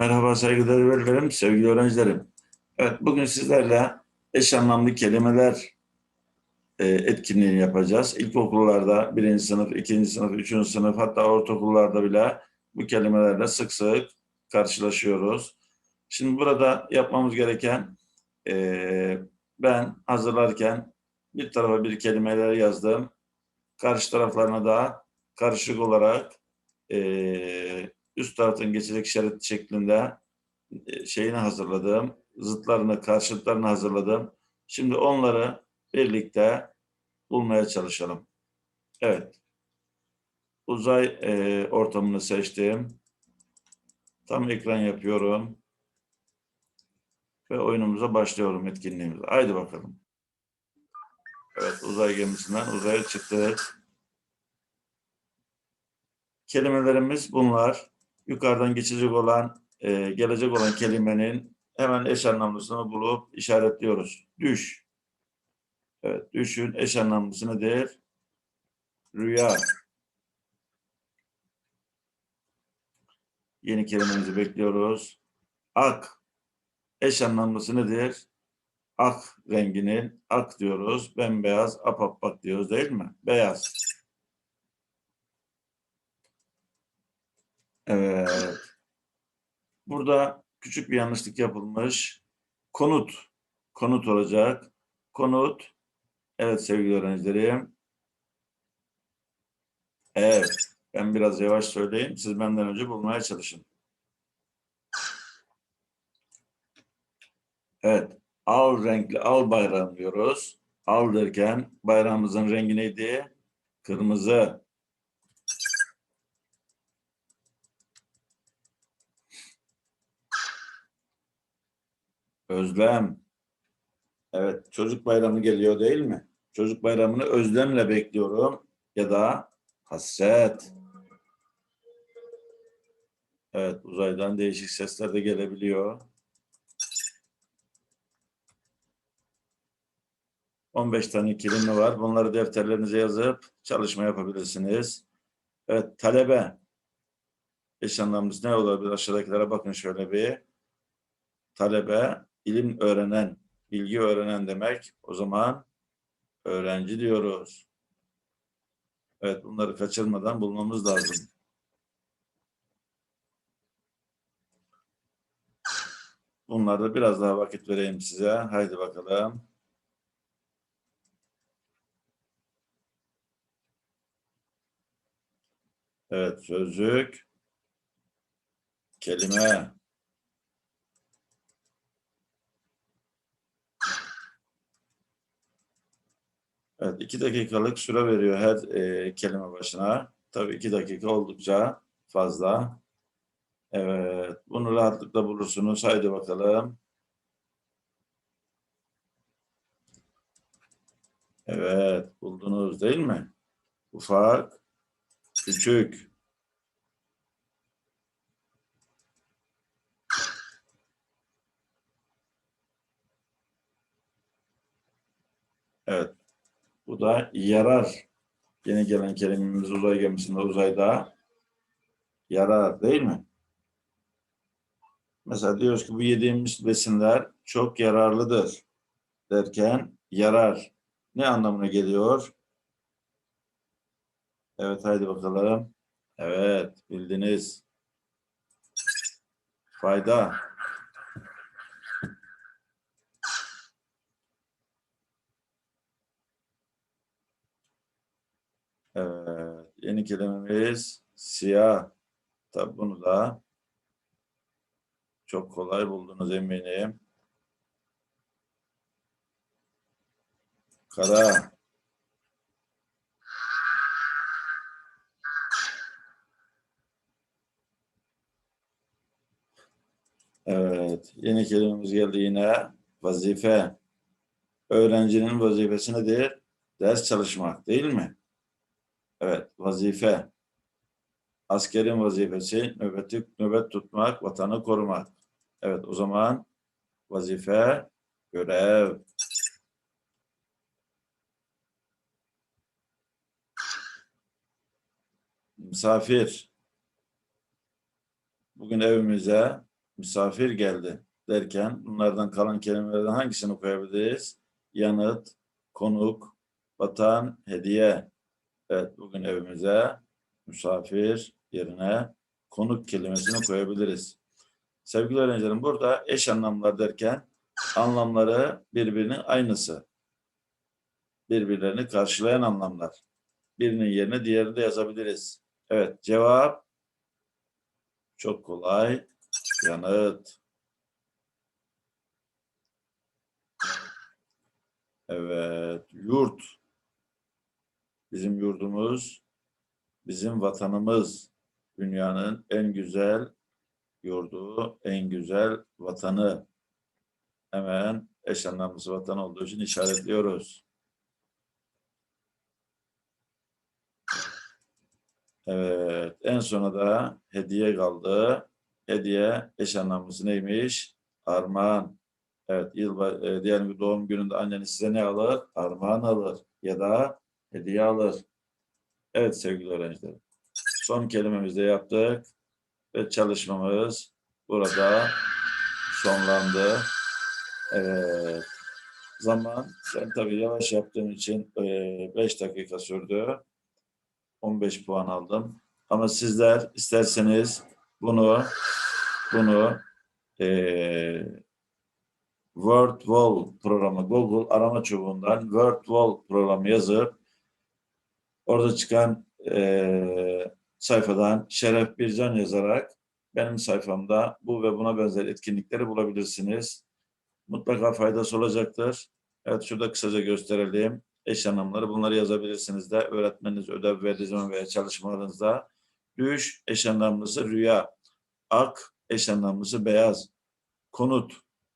Merhaba saygıdeğer velilerim, sevgili öğrencilerim. Evet, bugün sizlerle eş anlamlı kelimeler e, etkinliğini yapacağız. İlkokullarda birinci sınıf, ikinci sınıf, üçüncü sınıf hatta ortaokullarda bile bu kelimelerle sık sık karşılaşıyoruz. Şimdi burada yapmamız gereken e, ben hazırlarken bir tarafa bir kelimeler yazdım. Karşı taraflarına da karışık olarak e, üst taraftan geçecek işaret şeklinde e, şeyini hazırladım. Zıtlarını, karşıtlarını hazırladım. Şimdi onları birlikte bulmaya çalışalım. Evet. Uzay e, ortamını seçtim. Tam ekran yapıyorum. Ve oyunumuza başlıyorum etkinliğimize. Haydi bakalım. Evet uzay gemisinden uzaya çıktık. Kelimelerimiz bunlar. Yukarıdan geçecek olan, e, gelecek olan kelimenin hemen eş anlamlısını bulup işaretliyoruz. Düş. Evet, düşün eş anlamlısı nedir? Rüya. Yeni kelimemizi bekliyoruz. Ak. Eş anlamlısı nedir? Ak renginin ak diyoruz. Bembeyaz, apapak diyoruz değil mi? Beyaz. Evet. Burada küçük bir yanlışlık yapılmış. Konut. Konut olacak. Konut. Evet sevgili öğrencilerim. Evet. Ben biraz yavaş söyleyeyim. Siz benden önce bulmaya çalışın. Evet. Al renkli al bayram diyoruz. Al derken bayrağımızın rengi neydi? Kırmızı. Özlem. Evet, çocuk bayramı geliyor değil mi? Çocuk bayramını özlemle bekliyorum ya da hasret. Evet, uzaydan değişik sesler de gelebiliyor. 15 tane kelime var. Bunları defterlerinize yazıp çalışma yapabilirsiniz. Evet, talebe. Eş anlamlısı ne olabilir? Aşağıdakilere bakın şöyle bir. Talebe, ilim öğrenen, bilgi öğrenen demek. O zaman öğrenci diyoruz. Evet, bunları kaçırmadan bulmamız lazım. Bunlarda biraz daha vakit vereyim size. Haydi bakalım. Evet, sözlük, kelime. Evet, iki dakikalık süre veriyor her e, kelime başına. Tabii iki dakika oldukça fazla. Evet, bunu rahatlıkla bulursunuz. Haydi bakalım. Evet, buldunuz değil mi? Ufak, küçük. Evet, bu da yarar. Yeni gelen kelimemiz uzay gemisinde uzayda yarar değil mi? Mesela diyoruz ki bu yediğimiz besinler çok yararlıdır derken yarar ne anlamına geliyor? Evet haydi bakalım. Evet bildiniz. Fayda. Evet, yeni kelimemiz siyah. Tabi bunu da çok kolay buldunuz eminim. Kara. Evet, yeni kelimemiz geldi yine. Vazife. Öğrencinin vazifesi nedir? Ders çalışmak değil mi? Evet, vazife. Askerin vazifesi nöbeti, nöbet tutmak, vatanı korumak. Evet, o zaman vazife, görev. Misafir. Bugün evimize misafir geldi derken bunlardan kalan kelimelerden hangisini koyabiliriz? Yanıt, konuk, vatan, hediye. Evet bugün evimize misafir yerine konuk kelimesini koyabiliriz. Sevgili öğrencilerim burada eş anlamlar derken anlamları birbirinin aynısı. Birbirlerini karşılayan anlamlar. Birinin yerine diğerini de yazabiliriz. Evet cevap çok kolay. Yanıt. Evet yurt. Bizim yurdumuz, bizim vatanımız. Dünyanın en güzel yurdu, en güzel vatanı. Hemen eş anlamlısı vatan olduğu için işaretliyoruz. Evet, en sona da hediye kaldı. Hediye eş anlamlısı neymiş? Armağan. Evet, yıl, e, diyelim ki doğum gününde anneniz size ne alır? Armağan alır ya da hediye alır. Evet sevgili öğrenciler. Son kelimemizi de yaptık ve çalışmamız burada sonlandı. Evet. Zaman ben tabii yavaş yaptığım için 5 dakika sürdü. 15 puan aldım. Ama sizler isterseniz bunu bunu eee Word Wall programı Google arama çubuğundan Word Wall programı yazıp orada çıkan eee, sayfadan Şeref Bircan yazarak benim sayfamda bu ve buna benzer etkinlikleri bulabilirsiniz. Mutlaka faydası olacaktır. Evet şurada kısaca gösterelim. Eş anlamları bunları yazabilirsiniz de öğretmeniniz ödev verdiği zaman veya çalışmalarınızda. Düş eş anlamlısı rüya. Ak eş anlamlısı beyaz. Konut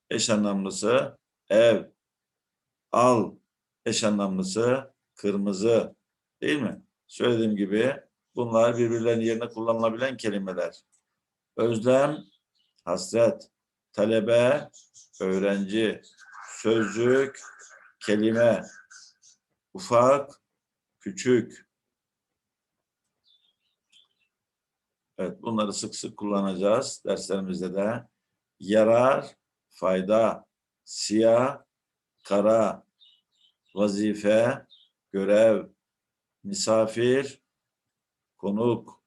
eş anlamlısı ev. Al eş anlamlısı kırmızı. Değil mi? Söylediğim gibi bunlar birbirlerinin yerine kullanılabilen kelimeler. Özlem, hasret, talebe, öğrenci, sözcük, kelime, ufak, küçük. Evet, bunları sık sık kullanacağız derslerimizde de. Yarar, fayda, siyah, kara, vazife, görev, misafir, konuk.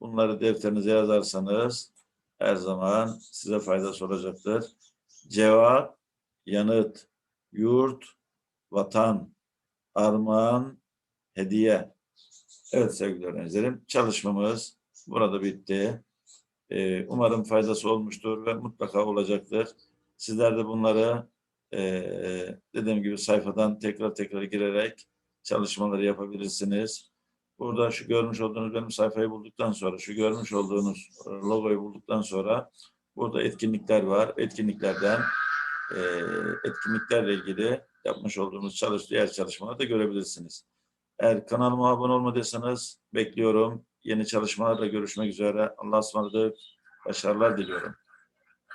Bunları defterinize yazarsanız her zaman size faydası olacaktır. Cevap, yanıt, yurt, vatan, armağan, hediye. Evet sevgili öğrencilerim, çalışmamız burada bitti. Ee, umarım faydası olmuştur ve mutlaka olacaktır. Sizler de bunları ee, dediğim gibi sayfadan tekrar tekrar girerek çalışmaları yapabilirsiniz. Burada şu görmüş olduğunuz benim sayfayı bulduktan sonra, şu görmüş olduğunuz logoyu bulduktan sonra burada etkinlikler var. Etkinliklerden e, etkinliklerle ilgili yapmış olduğumuz çalış, diğer çalışmaları da görebilirsiniz. Eğer kanalıma abone olmadıysanız bekliyorum. Yeni çalışmalarla görüşmek üzere. Allah'a ısmarladık. Başarılar diliyorum.